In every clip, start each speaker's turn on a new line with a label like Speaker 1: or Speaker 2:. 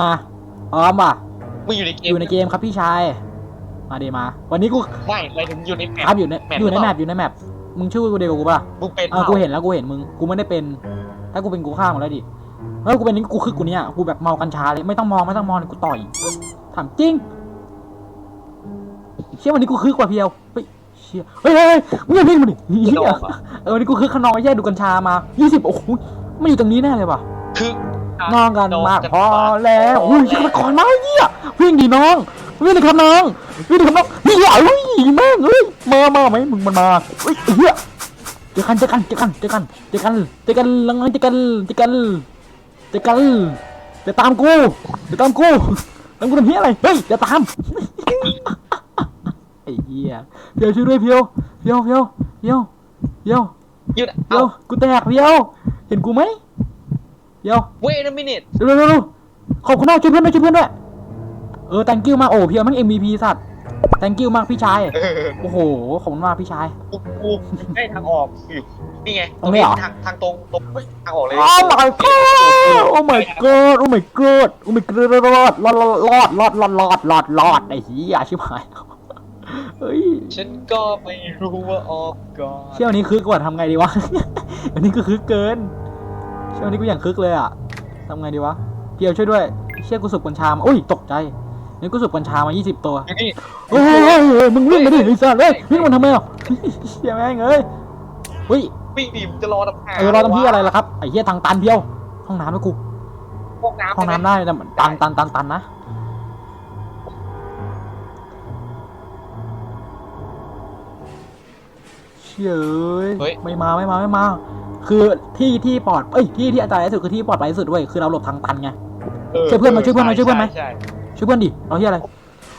Speaker 1: มาพร้อมป่ะ
Speaker 2: มึงอยู่ในเกม
Speaker 1: อยู่ในเกมครับพี่ชาย มาดีมา วันนี้กู
Speaker 2: ไม่ไปถึงอยู่ในแม
Speaker 1: ครับ
Speaker 2: ป
Speaker 1: อยู่ใน
Speaker 2: แมป
Speaker 1: อยู่ใน
Speaker 2: หรือ
Speaker 1: แม
Speaker 2: เป
Speaker 1: ป
Speaker 2: ล่า
Speaker 1: อยู่ในแมปมึงชื่อกูเดียวกับกูป่ะ
Speaker 2: มึงเป็น
Speaker 1: เออ
Speaker 2: ปล่า
Speaker 1: กูเห็นแล้วกูเห็นมึงกูไม่ได้เป็น ถ้ากูเป็นกูฆ่ามึงแล้วดิถ้ากูเป็นนี่กูคึกกูเนี่ยกูแบบเมากัญชาเลยไม่ต้องมองไม่ต้องมองกูต่อยถามจริงเชื่อวันนี้กูคึกกว่าเพียวเฮ้ยเชี่ยเฮ้ยเฮ้ยเฮ้ยมึงอย่าเล่นมันดิเหี้ยเออวันนี้กูคึกขนองแย่ดูกัญชามา 20โอ้โหไม่อยู่ตรงนี้แน่เลยว่ะ
Speaker 2: คือ
Speaker 1: น้องกันมากพอแล้วอุ้ยฆาตกรมาเหี้ยวิ่งดิน้องวิ่งดิครับน้องวิ่งดิครับน้องเหี้ยอุ้ยแม่งเอ้ยมามาไหมมึงมันมาเฮ้ยเหี้ยเจอกันเจอกันเจอกันเจอกันเจอกันเจอกันลังเจอกันเจอกันเจอกันจะตามกูจะตามกูตามกูทำเหี้ยอะไรเฮ้ยจะตามไอ้เหี้ยเพียวช่วยด้วยเพียวเพียวเพียวเพียวเพียว
Speaker 2: หยุด
Speaker 1: เพีย
Speaker 2: เอา
Speaker 1: วกูแตกเพียวเห็นกูไหม เพียว
Speaker 2: wait a minute
Speaker 1: เร็วเร็วเร็วขอบคุณมากช่วยเพื่อนด้วยช่วยเพื่อนด้วย เออ thank you มากโอ้เพียวแมัน MVP สัตว์ thank you มากพี่ชาย
Speaker 2: เออ
Speaker 1: โอ้โห ขอบคุณมากพี่ชาย
Speaker 2: กูกูได้ทางออกอยู่นี่ไง
Speaker 1: ตรงนี้เหรอ
Speaker 2: ทางทางตรงตรงเฮ้ยทางออกเลย
Speaker 1: โอ้ my god โอ้ my god โอ้ my god โอ้ my god รอดรอดรอดรอดรอดรอดรอดรอดไอ้เหี้ยชิบหายเฮ้ย
Speaker 2: ฉันก็ไม่รู้ว่าออกก่อน
Speaker 1: เชี่ยวันนี้คึกกว่าทำไงดีวะวันนี้ก็คึกเกินเชี่ยวันนี้กูอย่างคึกเลยอะทำไงดีวะเพียวช่วยด้วยเชี่ยกูสูบกัญชามาอุ้ยตกใจนี่กูสูบกัญชามา 20 ตัว
Speaker 2: อยู่นี่
Speaker 1: เฮ้ยเฮ้ยเฮ้ยมึงวิ่งมาดิไอ้สัตว์เฮ้ยวิ่งมาทำไมอะเฮียแม่งเอ้ยเฮ้ย
Speaker 2: วิ่งดิมงจะรอทำหา
Speaker 1: เออรอทำพี่อะไรล่ะครับไอ้เฮียทางตันเพียวห้องน้ำให้กู
Speaker 2: ห้องน้ำ
Speaker 1: ห้องน้ำได้แต่มันตันตันตันตันนะเชี่ยเอ้ยไม่มาไม่มาไม่มา คือที่ที่ปลอดเอ้ยที่ที่อันตรายที่สุดคือที่ปลอดภัยที่สุดเว้ยคือเราหลบทางตันไง ช่วยเพื่อนมาช่วยเพื่อนมาช่วยเพื่อนไหม
Speaker 2: ใช่
Speaker 1: ช่วยเพื่อนดิเอาเฮียอะไร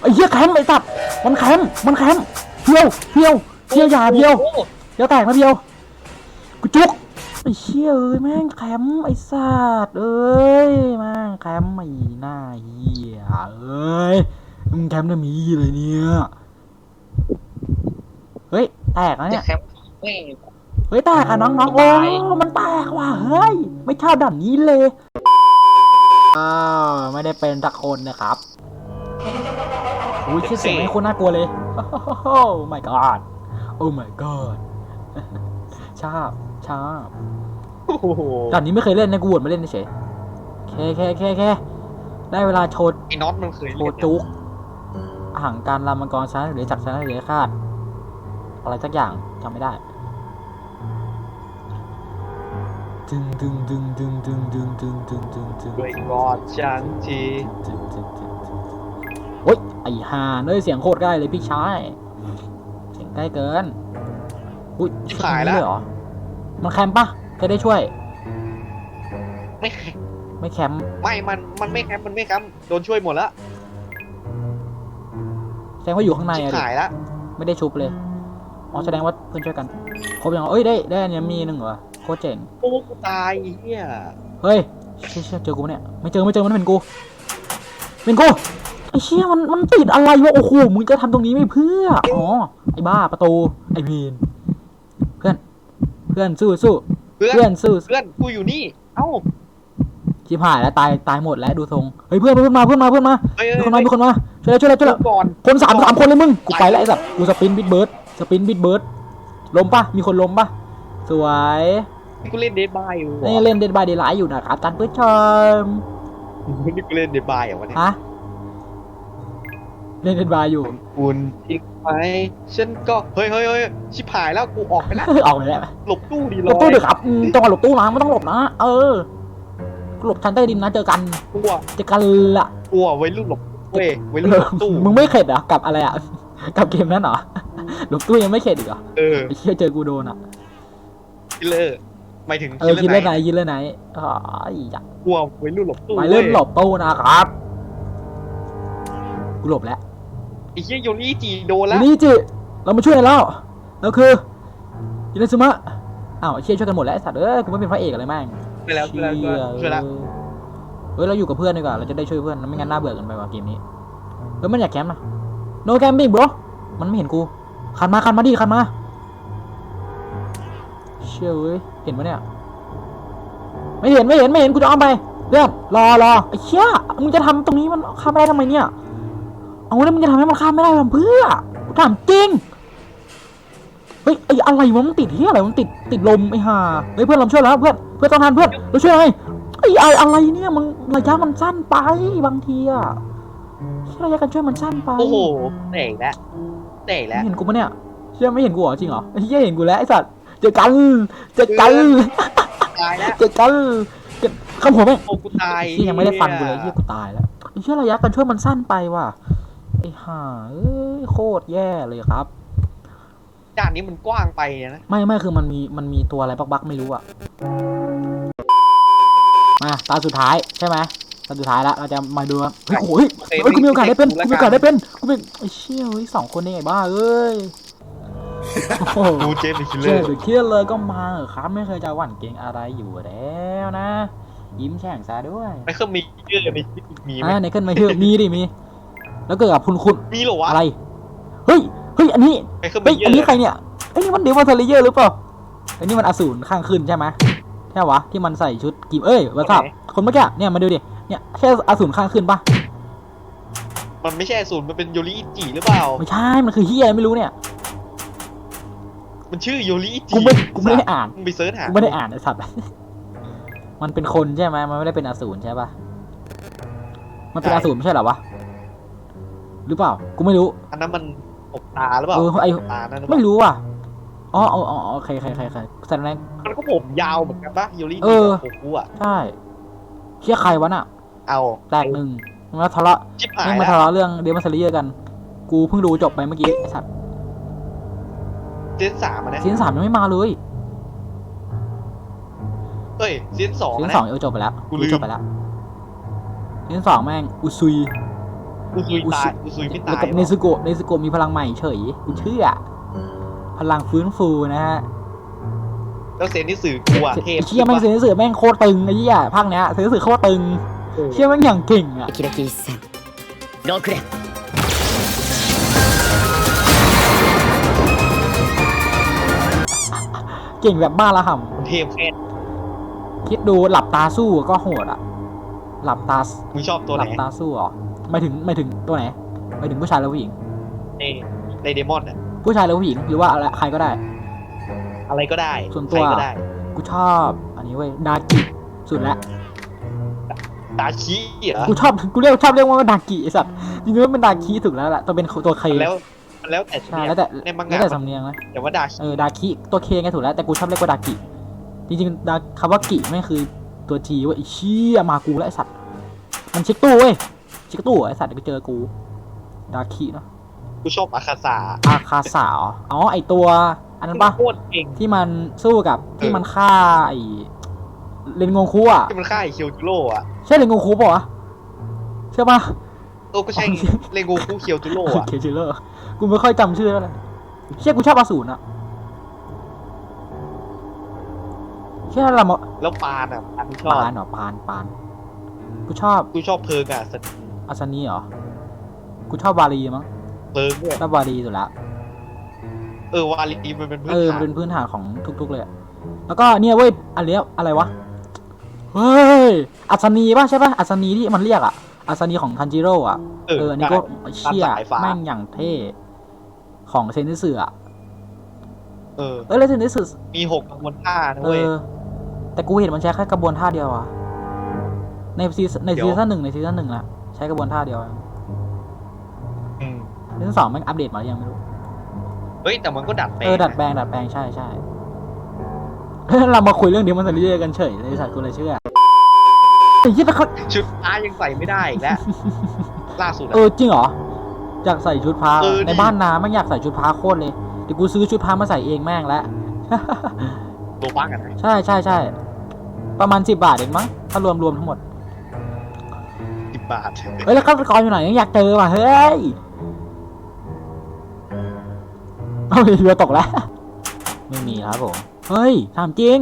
Speaker 1: ไอ้เฮียแคมป์ไอ้สัตว์มันแคมป์มันแคมป์เพียวเพียวเพียวอย่าเพียว
Speaker 2: โอ้โห
Speaker 1: เดี๋ยวแตกนะเพียวกูจุกไอ้เชี่ยเอ้ยแม่งแคมป์ไอ้สัตว์เอ้ยแม่งแคมป์ไอ้หน้าเหี้ยเอ้ยมึงแคมป์ได้มีเลยเนี่ยเฮ้ยแตกแล้ว
Speaker 2: จะ
Speaker 1: เนี่ย
Speaker 2: แคมป์แม่ง
Speaker 1: เฮ้ยแตกอะน้องๆโอ้
Speaker 2: ตาย
Speaker 1: มันแตกว่ะเฮ้ย ไม่ชอบด่านนี้เลยอ้าวไม่ได้เป็นสักคนนะครับอุ้ยชื่อเสียงไม่งโคนน่ากลัวเลยโอ้ my god โอ้ my god ชอบชอบ
Speaker 2: โอ้โห
Speaker 1: ด่านนี้ไม่เคยเล่นนะกูวนมาเล่นเฉยแค่แค่แค่แค่ได้เวลาโชว์
Speaker 2: ไอ้น็อตมันเคย
Speaker 1: โช
Speaker 2: เล่น
Speaker 1: ว์จุกอาหารการรำมังกรชนะหรือจักรชนะหรือคาด อะไรสักอย่างจำไม่ได้ ดึงดึงดึงดึงดึงดึงดึงดึงดึงดึง
Speaker 2: ด้วยกอดฉันที
Speaker 1: ดึงดึงดึงดึงโอ๊ยไอ้ห่าเอ้ยเสียงโคตรใกล้เลยพี่ชายเสียงใกล้เกินอุ้ย
Speaker 2: ขายแล้ว
Speaker 1: เหรอมันแคมป์ปะเคยได้ช่วย
Speaker 2: ไม่
Speaker 1: ไม่แคมป์
Speaker 2: ไม่มันมันไม่แคมป์มันไม่แคมป์โดนช่วยหมดแล้ว
Speaker 1: แสดงว่าอยู่ข้างในอะดิ
Speaker 2: หายแล้ว
Speaker 1: ไม่ได้ชุบเลยอ๋อแสดงว่าเพื่อนช่วยกันครบยังวเอ้ยได้ได้อันนี้มีหนึ่งเหรอ โคตรเจ๋ง
Speaker 2: โอ้กูตายไอ้เฮีย
Speaker 1: เฮ้ยเชี่ยเชี่ยเจอกูปะเนี่ย ไม่เจอไม่เจอมันเป็นกูเป็นกูไอ้เชี่ยมันมันติดอะไรวะโอ้โหมึงจะทำตรงนี้ไม่เพื่ออ๋อไอ้บ้าประตูไอ้เวนเพื่อน เพื่อนสู้สู้
Speaker 2: เพื่อน
Speaker 1: เพื่อนสู้
Speaker 2: เพื่อนกูอยู่นี่ เอ้า
Speaker 1: ชิบหายแล้วตายตายหมดแล้วดูทรงเฮ้ยเพื่อนเพื่อนมาเพื่อนมาเพื่อนมา
Speaker 2: เฮ้ย
Speaker 1: มีคนมามีคนมาช่วยแล้วช่วยแล้วช่วยแล้ว
Speaker 2: ก่อน
Speaker 1: คนสามสามคนเลยมึงกูไปแล้วไอ้สัตว์กูสปินบิดเบิร์ดสปินบิดเบิร์ดล้มปะมีคนล้มปะสวย
Speaker 2: กูเล่นเดดบายอยู่
Speaker 1: นี่เล่นเดนบายเดไลท์อยู่นะครับท่านผู้ชม
Speaker 2: นี่กูเล่นเดดบายเหรอวะเนี่ย
Speaker 1: ฮะเล่นเดนบายอยู่
Speaker 2: คุณทิ้งไปฉันก็เฮ้ยเฮ้ยเฮ้ยชิบหายแล้วกูออกไปแล้ว
Speaker 1: ออกไปแล้ว
Speaker 2: หลบตู้ดี
Speaker 1: หลบตู้ดิครับอืมจังหวะหลบตู้นะไม่ต้องหลบนะเออหลบชั้นใต้ดินนะเจอกัน
Speaker 2: กลัว
Speaker 1: เจอกันละ
Speaker 2: กลัวไว้รุ่นหลบเว้ยไว้รุ่นหลบตู้
Speaker 1: มึงไม่เข็ดเหรอกับอะไรอะกับเกมนั้นเหรอหลบตู้ยังไม่เข็ดอีกเหรอ
Speaker 2: เออ
Speaker 1: ไอ้เชี่ยเจอกูโดนอะ
Speaker 2: คิลเลอร์ หมายถึง
Speaker 1: เออคิดเล่นไหน
Speaker 2: ไหน
Speaker 1: คิดเล่นไหนอ๋ออยาก
Speaker 2: กลัวไว้รุ่นหลบตู้
Speaker 1: ไปเล่น
Speaker 2: ว้ย
Speaker 1: หลบตู้นะครับกูหลบแล้ว
Speaker 2: ไอ้เหี้ยโยนี่จีโดนแล้ว
Speaker 1: นี่จิเรามาช่วยกันแล้วแล้วคือยินดีซึมะอ้าวไอ้เชี่ยช่วยกันหมดแล้วไอ้สัตว์เอ้ยกูไม่เป็นพระเอกอะไรแม่ง
Speaker 2: ไปแล้วช่วยแล้วช่วยแล้วช่วยแล้ว
Speaker 1: เฮ้ยเราอยู่กับเพื่อนดีกว่าเราจะได้ช่วยเพื่อนไม่งั้นน่าเบื่อเกันไปว่ะเกมนี้เฮ้ยมันอยากแคมป์นะ no camping bro มันไม่เห็นกูคันมาคันมาดิคันมาเชี่ยเว้ยเห็นปะเนี่ยไม่เห็นไม่เห็นไม่เห็นกูจะอ้อมไปเพื่อนรอรอไอ้เชี่ยมึงจะทำตรงนี้มันข้ามไม่ได้ทำไมเนี่ยเอาแล้วมึงจะทำให้มันข้ามไม่ได้ทำเพื่อกูถามจริงเฮ้ยไอ้อะไรวะมันติดเฮียอะไรมันติดติดลมไอ้ห่าเฮ้ยเพื่อนเราช่วยแล้วเพื่อนเพื่อนต้องทันเพื่อนเราช่วยไงไอ้ไอ้อะไรเนี่ยมึงระยะมันสั้นไปบางทีอะเชี่ยระยะการช่วยมันสั้นไป
Speaker 2: โอ้โหเตะอีกแล้วเตะอีกแล้ว
Speaker 1: ไม่เห็นกูปะเนี่ยเชื่อไม่เห็นกูเหรอจริงเหรอไอ้เหี้ยเห็นกูแล้วไอ้สัตว์ เจอกันเจอกัน
Speaker 2: ตายแล้ว
Speaker 1: เจอกันเจอคำหัวแม่ง
Speaker 2: โอ้กูตาย
Speaker 1: ที่ยังไม่ได้ฟันกูเลยเหี้ยกูตายแล้วไอ้เชื่อระยะการช่วยมันสั้นไปว่ะไอ้ห่าเอ้ยโคตรแย่เลยครับ
Speaker 2: ด่านนี้มันกว้างไปนะ
Speaker 1: ไม่ไม่คือมันมีมันมีตัวอะไรบักบักๆไม่รู้อะมาตาสุดท้ายใช่ไหมตาสุดท้ายแล้วเราจะมาดูว่าเฮ้ยโอ้ยเฮ้ยกูมีโอกาสได้เป็นกูมีโอกาสได้เป็นกูเป็นไอ้เชี่ยเฮ้ยสองคนนี่ไงบ้าเอ้ยโอ้โห
Speaker 2: ดูเจมส์คิลเล
Speaker 1: เชื่
Speaker 2: อ
Speaker 1: อ
Speaker 2: ร์
Speaker 1: หรือเครียดเลยก็มาเหอะครับไม่เคยจะหวั่นเกรงอะไรอยู่แล้วนะ ยิ้มแฉ่งซะด้วย
Speaker 2: ไม่เคยมีเยอะในชีวิตมีไหม
Speaker 1: อ่าในขึ้นมาเถอะมีดิมี แล้วเกิดกับคุณคุณ
Speaker 2: มีเหรอวะ
Speaker 1: อะไรเฮ้ยเฮ้ยอันนี้
Speaker 2: ไม่เคย
Speaker 1: เฮ้
Speaker 2: มี
Speaker 1: ย
Speaker 2: เย
Speaker 1: อั
Speaker 2: อะ
Speaker 1: นนี้ใครเนี่ยไอ้ยนี่มันเดวอนเทเลเยอร์หรือเปล่าอันนี้มันอสูรข้างขึ้นใช่ไหมใช่วะที่มันใส่ชุดกีบเอ้ยวัสับคนเมื่อกี้เนี่ยมาดูดิเนี่ยแค่อสูรข้างขึ้นปะ
Speaker 2: มันไม่ใช่ศูนย์มันเป็นโยริอิจิหรือเปล่า
Speaker 1: ไม่ใช่มันคือเฮียไม่รู้เนี่ย
Speaker 2: มันชื่อโยริอิจิ
Speaker 1: กูไม่กูไม่ได้อ่าน
Speaker 2: มึงไปเซิร์ชหา
Speaker 1: กูไม่ได้อ่านไอ้สัตว์ มันเป็นคนใช่ไหมมันไม่ได้เป็นอสูรใช่ปะมันเป็นอสูรไม่ใช่เหรอวะ หรือเปล่า กูไม่รู้
Speaker 2: อันนั้นมันหกตาหรือเปล่า
Speaker 1: เออไอ
Speaker 2: ตานั่นหรือเป
Speaker 1: ไม่
Speaker 2: ล่า
Speaker 1: รู้ว่ะ อ๋ออ๋ออ๋อโอเคโอเคโอเคโอเคแสดง
Speaker 2: มันก็ผมยาวเหมือนกันปะโยริอิ
Speaker 1: เอ
Speaker 2: จิ
Speaker 1: อ
Speaker 2: กับโกกูอะ
Speaker 1: ใช่เชี่ยใครวะน่ะ
Speaker 2: เอา
Speaker 1: แตกหนึ่งมันมาทะเลาะ
Speaker 2: ชิบหาย
Speaker 1: แม่งมา
Speaker 2: แล้
Speaker 1: ทะ
Speaker 2: ว
Speaker 1: เลาะเรื่องเดมอนซารีกัน กูเพิ่งดูจบไปเมื่อกี้ไอ้สัตว์
Speaker 2: เซนสามอะนะ
Speaker 1: ซีซั่นสามยังไม่มาเลย
Speaker 2: เอ้ยเซนสอง
Speaker 1: ซี
Speaker 2: อะ
Speaker 1: ซั่น
Speaker 2: นะ
Speaker 1: สองเออจบไปแล้ว
Speaker 2: กูลืม
Speaker 1: จบไปแล้วซีซั่นสองแม่งอุซุย
Speaker 2: กูซุยตายกูซุยไม่
Speaker 1: แล้ว
Speaker 2: ตาย
Speaker 1: กับเนซึโกะเนซึโกะมีพลังใหม่เฉยกูเชื่อ พลังฟื้นฟูนะฮะ
Speaker 2: แล้วเซนที่สื่อกูอะเทพ
Speaker 1: ไอ้เชี่ยแม่งเซนสือแม่งโคตรตึงไอ้เหี้ยภาคเนี้ยเซนสือโคตรตึง
Speaker 2: เออ
Speaker 1: เชี่ยแม่งอย่างเก่งอ่ะ
Speaker 3: キラキ一戦6連
Speaker 1: เก่งแบบบ้าระห่
Speaker 2: มันเทพแค่ำ
Speaker 1: คิดดูหลับตาสู้ก็โหดอะหลับตา
Speaker 2: มึงชอบตัว
Speaker 1: ห
Speaker 2: ไหน
Speaker 1: ลับตาสู้เหรอไม่ถึงไม่ถึงตัวไหนไม่ถึงผู้ชายหรือผู้หญิง
Speaker 2: ในในเดมอนอะ
Speaker 1: ผู้ชายหรือผู้หญิงหรือว่าอะไรใครก็ได้
Speaker 2: อะไรก็ได้
Speaker 1: ส่วนตัว
Speaker 2: ใครก็ได้
Speaker 1: กูชอบ อันนี้เว้ยดากิสุดละ
Speaker 2: ตาชี้เหรอ
Speaker 1: กูชอบกูเรียกชอบเรียกว่าดากิไอสัตว์จริงๆแล้วเป็นดากิถูกแล้วแหละตัวเป็นตัวเค
Speaker 2: มันแล้ว มันแล้วแต่
Speaker 1: ใช่
Speaker 2: เนี่ย
Speaker 1: แล้วแต่
Speaker 2: ในมัง
Speaker 1: แล้ว
Speaker 2: งะ
Speaker 1: แต่
Speaker 2: มัน
Speaker 1: สำเนียงนะ
Speaker 2: แต่ว่าดา
Speaker 1: เออดาคิตัวเคไงถูกแล้วแต่กูชอบเรียกว่าดากิจริงๆดาคำว่ากิไม่งคือตัวจีเว่าไอ้เชี่ยมากูแล้วไอสัตว์มันเช็คตู้เว้ยเช็คตู้ไอสัตว์เดี๋ยวไปเจอกูดาคิเนาะ
Speaker 2: กูชอบอาคาซา
Speaker 1: อาคาสาวอ๋อไอตัวอันนั้นปะ
Speaker 2: โคตรเก่ง
Speaker 1: ที่มันสู้กับที่
Speaker 2: เออ
Speaker 1: มันฆ่าไอเลนงงคูอะ
Speaker 2: ที่มันฆ่าไอ้เคียวจูโร่อะ
Speaker 1: ใช่เลนงงคูปะวะใช่ปะ
Speaker 2: เออก็ใช่ไงเลโกคูเคียวจูโร่อะ
Speaker 1: เคจิเลอร์กูไม่ค่อยจำชื่อแล้วเลยเชี่ยกูชอบอสูรอะเชี่ยเรามา
Speaker 2: แล้วปานอะปานที่ชอบ
Speaker 1: ปานเหรอปานปานกูชอบ
Speaker 2: กูชอบเพิงอะสต
Speaker 1: อาซานีเหรอ กูชอบวารีมั้ง
Speaker 2: เพิงด้วย
Speaker 1: ชอบวารีสุดละ
Speaker 2: เออวาลีมันเป็นพื้น
Speaker 1: เออ
Speaker 2: ฐา
Speaker 1: มันนเป็นพื้นฐานของทุก ๆ เลยอะแล้วก็เนี่ยเว้ยอันเนี้ยอะไรวะ เฮ้ยอาซานีป่ะใช่ป่ะอาซานีที่มันเรียกอะ อาซานีของทันจิโร่อะ
Speaker 2: เออ
Speaker 1: เออ อันนี้ก็
Speaker 2: ได้
Speaker 1: เชี่ย
Speaker 2: ตามสายฟ้า
Speaker 1: แม่งอย่างเท่ ของเซนเสืออะ
Speaker 2: เออ
Speaker 1: เออแล้วเซนเสือ
Speaker 2: มีหกกระบวนท่านะ
Speaker 1: เอ
Speaker 2: เว้ย
Speaker 1: อแต่กูเห็นมันใช้แค่กระบวนท่าเดียวอะในซีซั่นใน
Speaker 2: เดี๋ยว
Speaker 1: ซีซั่นหนึ่งในซีซั่นหนึ่งละใช้กระบวนท่าเดียว
Speaker 2: อืม
Speaker 1: ซีซั่นสองมันอัปเดตมาหรือยังไม่รู้
Speaker 2: เฮ้ยแต่มันก็ดัดแปลง
Speaker 1: เออดัดแปลงดัดแปลงใช่ใช่เรามาคุยเรื่องนี้มันสนิทกันเฉยเลยสัตว์กูเลยเชื่อไอ้ ยี่ตะเขา
Speaker 2: ชุดฟ้ายังใส่ไม่ได้อีกแล้วล่าสุดอะ
Speaker 1: เออจริงเหรออยากใส่ชุดพระ
Speaker 2: เออดิ
Speaker 1: ในบ้านนาไม่งอยากใส่ชุดพระโคตรเลยเดี๋ยวกูซื้อชุดพระมาใส่เองแม่งแล้ว
Speaker 2: ตัวบ้างกันนะ
Speaker 1: ใช่ใช่ใช่ประมาณสิบบาทเองมั้งถ้ารวมรวมทั้งหมด
Speaker 2: สิบบาท
Speaker 1: เฮ้ยแล้วฆาตกรอยู่ไหนยังอยากเจอว่ะเฮ้ยเอาเรือตกแล้ว ไม่มีครับผมเฮ้ยถามจริง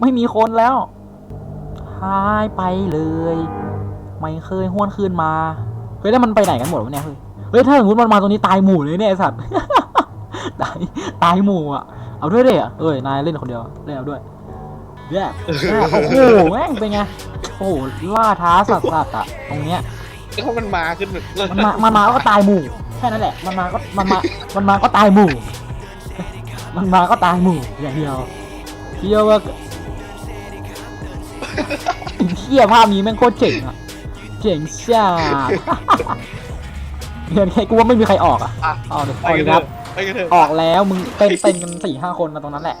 Speaker 1: ไม่มีคนแล้ว หายไปเลย ไม่เคยห้วนคืนมา เฮ้ยแล้วมันไปไหนกันหมดวะเนี่ยเฮ้ยเฮ้ยถ้าสมมติมันมาตรงนี้ตายหมู่เลยเนี่ยไอสัตว์ตายตายหมู่อะเอาด้วยเด้อะเอ้ยนายเล่นคนเดียวเล่นเอาด้วยเนี่ยเนี่ยโอ้โหแม่งเป็นไงโอ้โหล่าท้าสัตว์สัตว์อะตรงเนี้ย
Speaker 2: แล้วมันมาขึ้น
Speaker 1: มันมามันมาก็ตายหมู่แค่นั้นแหละ มันมาก็มันมามันมาก็ตายหมู่ มันมาก็ตายหมู่อย่างเดียวเที่ยวว่า เที่ยภาพนี้แม่งโคตรเจ๋งอะเจ๋งช่าเห็นใครกูว่าไม่มีใครออกอะ
Speaker 2: อะ
Speaker 1: ออกเดี๋ยว
Speaker 2: ไป
Speaker 1: ปล่อย
Speaker 2: กันเถ
Speaker 1: ครั
Speaker 2: อะ
Speaker 1: บ
Speaker 2: ไปกันเถอะ
Speaker 1: ออกแล้วมึงเต้นเต้นกันสี่ห้าคนมาตรงนั้นแหละ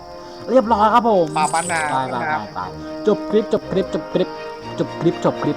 Speaker 1: เรียบร้อยครับผม
Speaker 2: มาบ้านนา
Speaker 1: ไปไป
Speaker 2: บ้าน
Speaker 1: ไป
Speaker 2: นา
Speaker 1: ไปจบคลิปจบคลิปจบคลิปจบคลิปจบคลิป